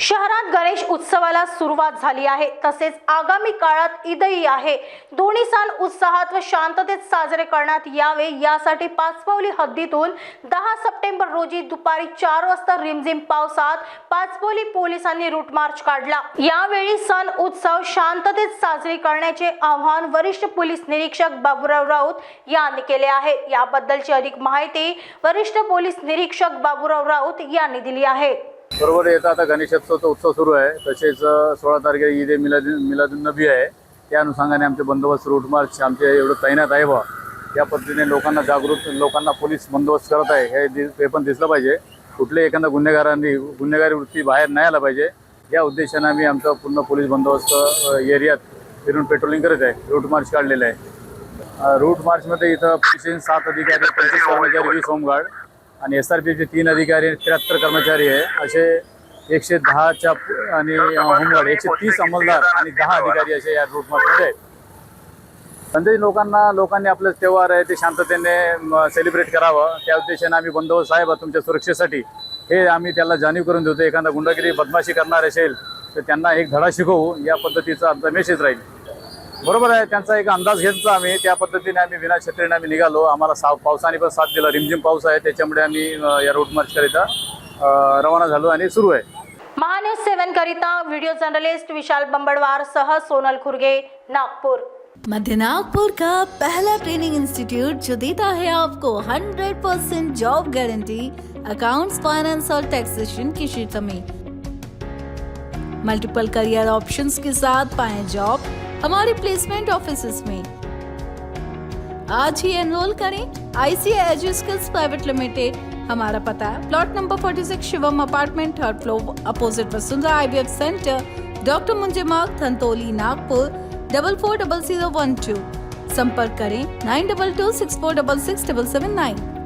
शहरात गणेश उत्सवाला सुरुवात झाली आहे. तसेच आगामी काळात ईदही आहे. दोन्ही सण उत्साहात व शांततेत साजरे करण्यात यावे यासाठी पाचपावली हद्दीतून दहा सप्टेंबर रोजी दुपारी चार वाजता रिमझिम पावसात पाचपोली पोलिसांनी रूट मार्च काढला. यावेळी सण उत्सव शांततेत साजरी करण्याचे आवाहन वरिष्ठ पोलीस निरीक्षक बाबूराव राऊत यांनी केले आहे. याबद्दलची अधिक माहिती वरिष्ठ पोलीस निरीक्षक बाबूराव राऊत यांनी दिली आहे. बरोबर येतं आता गणेशोत्सवचा उत्सव सुरू आहे. तसेच सोळा तारखेला ईद ए मिलाद मिलादुन नबी आहे. त्या अनुषंगाने आमचे बंदोबस्त रूट मार्च आमचे एवढं तैनात आहे बा या पद्धतीने लोकांना जागृत लोकांना पोलीस बंदोबस्त करत आहे. हे दि हे पण दिसलं पाहिजे. कुठल्याही एखाद्या गुन्हेगारांनी गुन्हेगारी वृत्ती बाहेर नाही आला पाहिजे. या उद्देशाने आम्ही आमचा पूर्ण पोलीस बंदोबस्त एरियात फिरून पेट्रोलिंग करत आहे. रूट मार्च काढलेलं आहे. रूट मार्चमध्ये इथं पोलीस सात अधिकारी पंचवीस कर्मचारी वीस होमगार्ड आणि एस आर पीचे तीन अधिकारी त्र्याहत्तर कर्मचारी आहे. असे एकशे दहाच्या आणि होमगार्ड एकशे तीस अंमलदार आणि दहा अधिकारी असे या रूट आहेत. संदेश लोकांना लोकांनी आपलं त्योहार आहे ते शांततेने सेलिब्रेट करावं. त्या उद्देशाने आम्ही बंदोबस्त साहेब तुमच्या सुरक्षेसाठी हे आम्ही त्याला जाणीव करून देतो. एखादा गुंडगिरी बदमाशी करणार असेल तर त्यांना एक धडा शिकवू. या पद्धतीचा आमचा मेसेज राहील. बरोबर आहे त्यांचा एक अंदाज घेतला आम्ही. त्या पद्धतीने आम्ही विना छत्रीने आम्ही निघालो. आम्हाला सा पावसाने पण साथ दिला. रिमझिम पाऊस आहे त्याच्यामुळे आम्ही या रूट मार्च करिता अ, रवाना झालो आणि सुरू आहे. महान्यूज सेवन करिता व्हिडिओ जर्नलिस्ट विशाल बंबडवार सह सोनल खुरगे नागपूर. मध्य नागपुर का पहला ट्रेनिंग इंस्टीट्यूट जो देता है आपको 100% जॉब गारंटी अकाउंट्स फाइनेंस और टैक्सेशन के क्षेत्र में। मल्टीपल करियर ऑप्शंस के साथ पाएं जॉब हमारे प्लेसमेंट ऑफ़िस में। आज ही एनरोल करें आईसीआई एजुस्किल्स प्राइवेट लिमिटेड हमारा पता है plot number 46 Shivam apartment third floor opposite Vasundhara IVF centre doctor Munje Marg Dhantoli Nagpur double four double zero one two संपर्क करें nine double two six four double six double seven nine